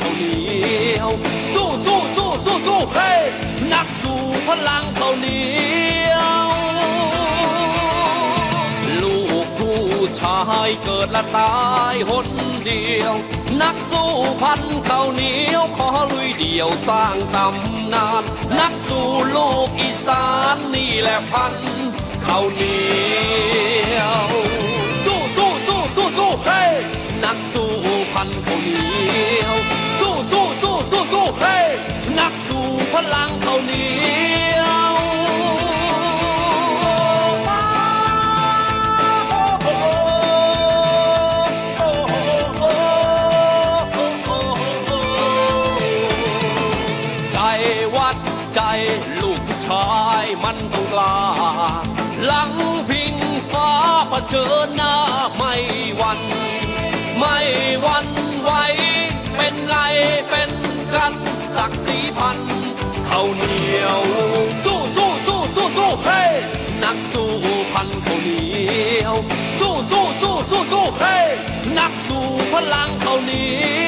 ข้าวเหนียว สู้สู้สู้สู้สู้เฮ้นักสู้พลังเขาวเหนียว ลูกผู้ชายเกิดและตายหนเดียว นักสู้พันเขาวเหนียว ขอลุยเดียวสร้างตำนาน นักสู้ลูกอีสานนี่แหละพันเขาวเหนียว ใจลูกผู้ชายมันต้องกล้า หลังพิงฟ้าเผชิญหน้าไม่วัน ไม่วันไหวเป็นไงเป็นกันศักดิ์ศรีพันเขาเหนียว สู้สู้สู้สู้สู้เฮ้ยนักสู้พันเขาเหนียว สู้สู้สู้สู้สู้เฮ้ยนักสู้พลังเขาเหนียว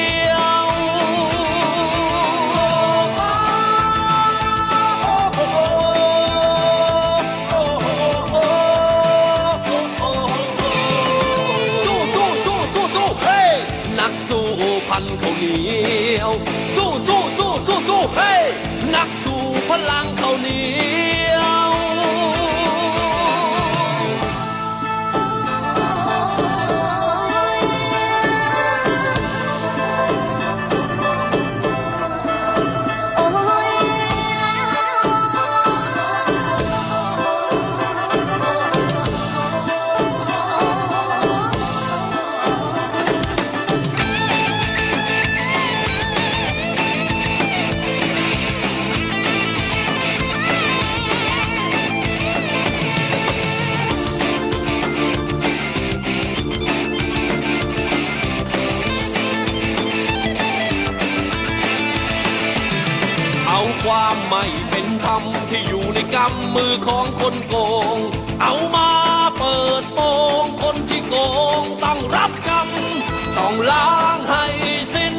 นักสู้พันเขาเหนียว สู้สู้สู้สู้สู้เฮ้ยนักสู้พลังเขาเหนียว ความไม่เป็นธรรมที่อยู่ในกำมือของคนโกง เอามาเปิดโปงคนที่โกงต้องรับกรรม ต้องล้างให้สิ้น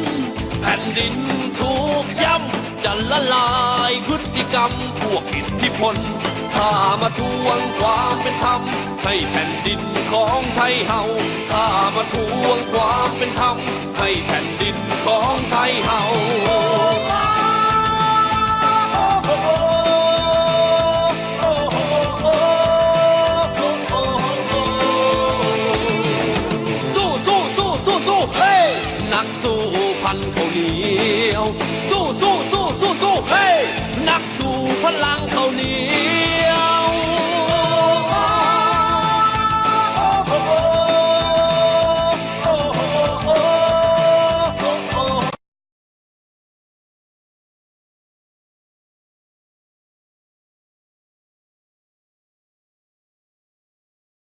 แผ่นดินถูกย่ำจะละลายพฤติกรรมพวกอิทธิพลถ้ามาทวงความเป็นธรรมให้แผ่นดินของไทยเฮาถ้ามาทวงความเป็นธรรม นักสู้พันเขาเหนียว สู้สู้